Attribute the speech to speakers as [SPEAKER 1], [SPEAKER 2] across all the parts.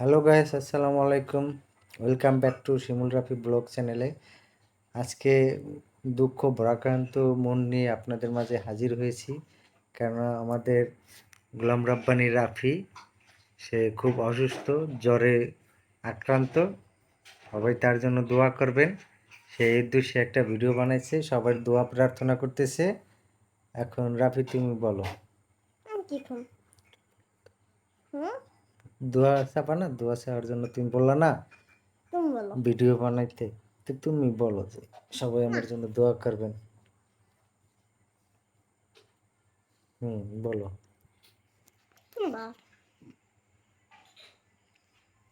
[SPEAKER 1] Hello guys আসসালামু আলাইকুম welcome back to Shimul Rafi blog চ্যানেলে আজকে দুঃখ, ভরাক্রান্ত মন নিয়ে আপনাদের মাঝে হাজির হয়েছি। কেননা আমাদের গোলাম রাব্বানি রাফি, সে খুব অসুস্থ, জ্বরে আক্রান্ত। সবাই তার জন্য দোয়া করবেন। সে উদ্দেশ্যে একটা ভিডিও বানাইছে, সবার দোয়া প্রার্থনা করতেছে। এখন রাফি, তুমি বলো।
[SPEAKER 2] হুম?
[SPEAKER 1] দোয়া চাপা না দোয়া চাওয়ার জন্য তুমি বললা না। ভিডিও বানাইতে। তো তুমি বলো যে সবাই আমার জন্য দোয়া করবেন। হুম বলো।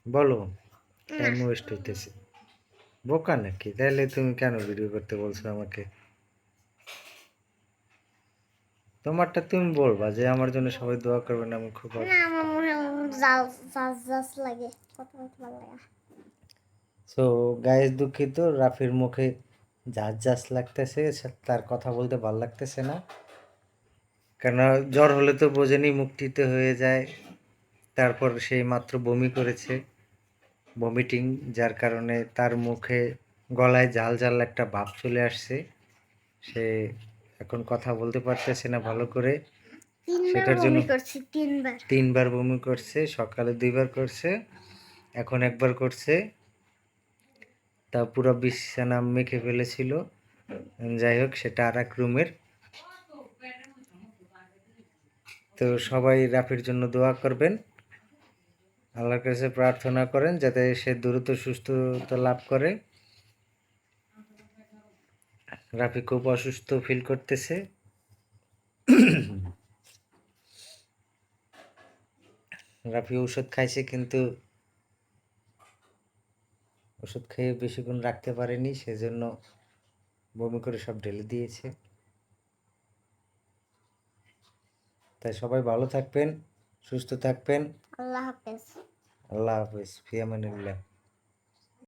[SPEAKER 2] বলো।
[SPEAKER 1] টাইম ওয়েস্ট হইতেছে? বোকা নাকি? তাহলে তুমি কেন ভিডিও করতে বলছো আমাকে? তোমারটা তুমি বলবা যে আমার জন্য সবাই দোয়া করবেন আমি খুব
[SPEAKER 2] না আমার মনে জাল লাগে ভালো লাগে
[SPEAKER 1] সো গায়ে দুঃখিত রাফির মুখে ঝাঁজ ঝাঁজ লাগতেছে তার কথা বলতে ভালো লাগতেছে না। কেন জ্বর হলে তো বোঝেনি মুক্তিতে হয়ে যায় তারপর সেই মাত্র বমি করেছে। বমিটিং যার কারণে তার মুখে গলায় জাল জাল একটা ভাব চলে আসছে। সে এখন কথা বলতে পারতেছে না ভালো করে। সেটার জন্য- তিনবার। বমি করছে সকালে দুইবার করছে এখন একবার করছে। তা পুরো বিছানা মেখে ফেলেছিল। যাই হোক সেটা আর এক রুমের। তো সবাই রাফির জন্য দোয়া করবেন। আল্লাহর কাছে প্রার্থনা করেন যাতে সে দ্রুত সুস্থতা লাভ করে। রাফি খুব অসুস্থ ফিল করতেছে। রাফি ওষুধ খাইছে কিন্তু ওষুধ খেয়ে বেশিক্ষণ রাখতে পারেনি সেজন্য বমি করে সব ঢেলে দিয়েছে। তাই সবাই ভালো থাকবেন সুস্থ থাকবেন।
[SPEAKER 2] আল্লাহ হাফেজ।
[SPEAKER 1] আল্লাহ হাফেজ ফিয়ামানিল্লাহ।